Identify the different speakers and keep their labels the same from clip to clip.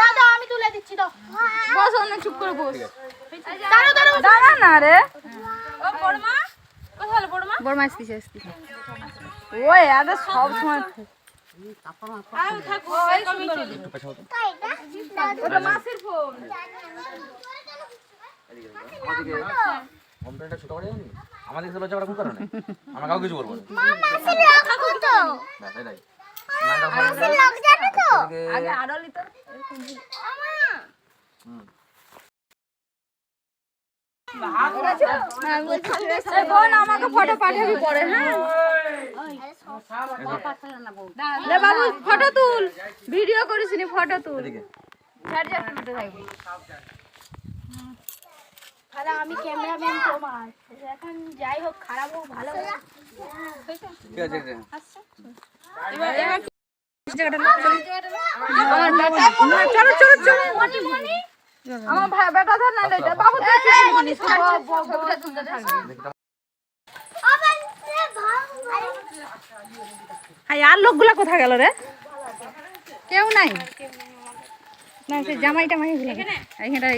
Speaker 1: দাদা আমি তুলে দিচ্ছি দাও।
Speaker 2: বস অন্য চুপ করে বস।
Speaker 1: দাঁড়া দাঁড়া
Speaker 2: দাঁড়া না রে।
Speaker 1: ও বড়মা। কোথায় হলো বড়মা?
Speaker 2: বড়মা আসতিছে আসতিছে। ওই আরে সব সময়
Speaker 1: আয় থাকো এই সুন্দর ওটা মাসির ফোন।
Speaker 3: কমপ্লেনটা ছোট করে যায়নি আমাদের কাছে লজ্জা করা কোন কারণে। আমরা কাউকে কিছু বলব না।
Speaker 2: আগে আড়লি তো আমাকে ফটো পাঠাবি পরে হ্যাঁ। বাবু ফটো তুল ভিডিও করিস নি ফটো তুল
Speaker 1: আমি ক্যামেরাম্যান তোমার এখন যাই হোক খারাপ হোক ভালো হোক
Speaker 3: ঠিক আছে,
Speaker 2: আমার বেটা ধর না এটা বাবু আর লোকগুলা কোথায় গেল রে? কেউ নাই? না সে জামাইটা মাই গুলো এখানটা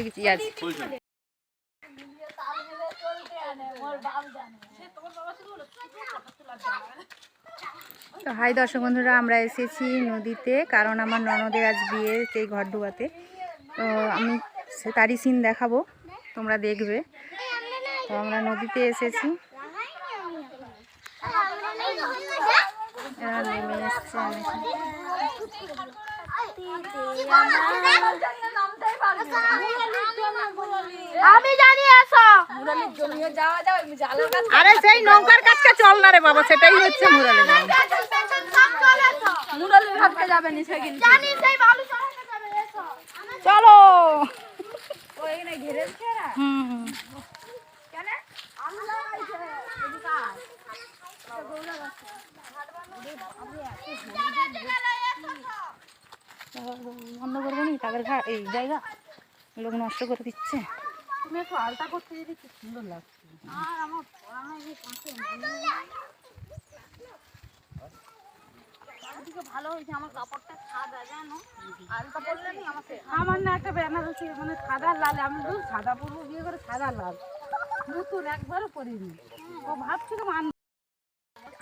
Speaker 2: তো হাই দর্শক বন্ধুরা, আমরা এসেছি নদীতে, কারণ আমার ননদের আজ বিয়ে সেই ঘর ডুবাতে তো আমি তারই সিন দেখাবো, তোমরা দেখবে। তো আমরা নদীতে এসেছি। নেমে এসছে। আমি
Speaker 1: আমি জানি আসো।
Speaker 2: আরে সেই নৌকার কাছকে চল না রে বাবা সেটাই হচ্ছে মুরালি ঘাটকে যাবে নি সেদিন
Speaker 1: জানি সেই বালু সরাতে যাবে এসো।
Speaker 2: চলো। বন্ধ করব নি তাদের ঘা এই জায়গা লোক নষ্ট করে দিচ্ছে।
Speaker 1: তুমি একটু আলতা করতে যদি কি সুন্দর লাগছে। আর আমার ভালো হয়েছে আমার কাপড়টা সাদা জানো? আলতা পরলে
Speaker 4: আমার না একটা বেনারসি মানে সাদা লাল আমি দু সাদা পরবো বিয়ে করে সাদা লাল। নতুন একবারও পরিনি। ও ভাবছিলাম আন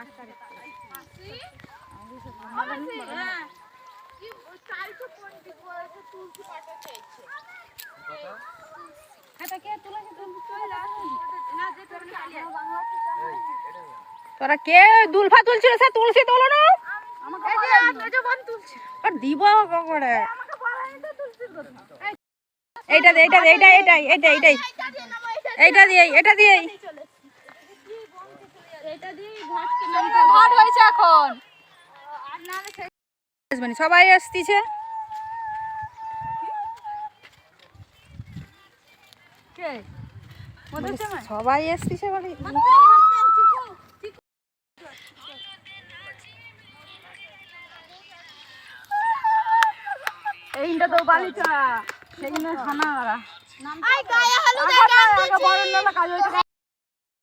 Speaker 4: এটা কে তুলেছে তুমি চলে আসুন না যে তুমি
Speaker 2: তোরা কে দুলফা তুলছিল? সে তুলসি তোলো না। দিব করে এইটা এইটা এইটা এইটাই এইটা এইটাই। এইটা দিয়ে এটা দিয়ে
Speaker 1: এটা
Speaker 2: সবাই আসতিছে। সবাই আসতিছে বলে এইটা তো বালিচা সেইখানে খানা ওরা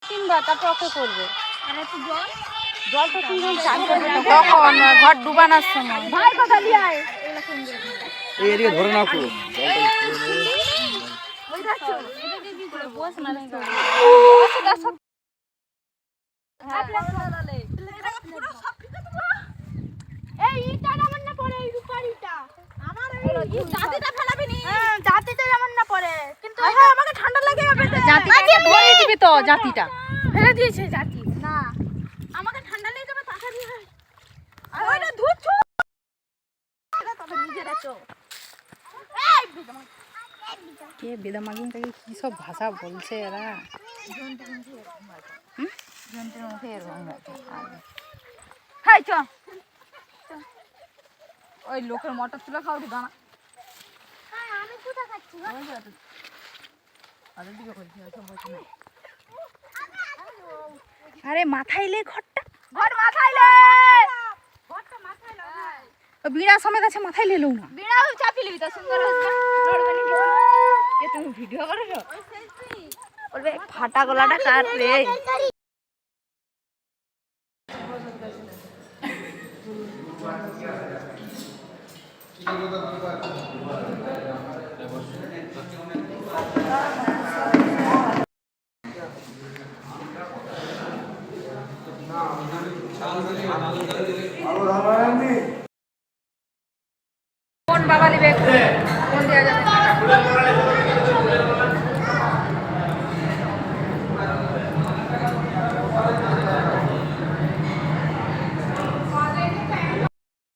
Speaker 2: তিনবার তারপর ওকে করবে।
Speaker 1: জল?
Speaker 2: তো তিনজন চান করবে। কখন ঘর ডুবানোর সময় ভাই কথা দিয়ে আয়।
Speaker 3: এই এদিকে ধরে নাও একটু।
Speaker 1: জাতিটা ফেলে দিয়েছে জাতি না আমাকে ঠান্ডা লেগে যাবে তাড়াতাড়ি হয় আর ওইটা ধুচ্ছো নিজেরা চো এই
Speaker 2: কে বেদামাগিন থেকে কি সব ভাষা বলছে এরা? ওই লোকের মটর তুলে খাও দানা
Speaker 1: কোথা খাচ্ছি
Speaker 2: আরে, মাথায় লে ঘরটা।
Speaker 1: ঘর মাথায় লে। ঘরটা মাথায়
Speaker 2: বিড়া সমেত আছে, মাথায় লেলো না
Speaker 1: বিড়াল চাপিলি তো সুন্দর হচ্ছে লড়বে নি কিছু
Speaker 2: কে তুমি ভিডিও করেছ বলবে ফাটা গলাটা কার রে?
Speaker 5: কি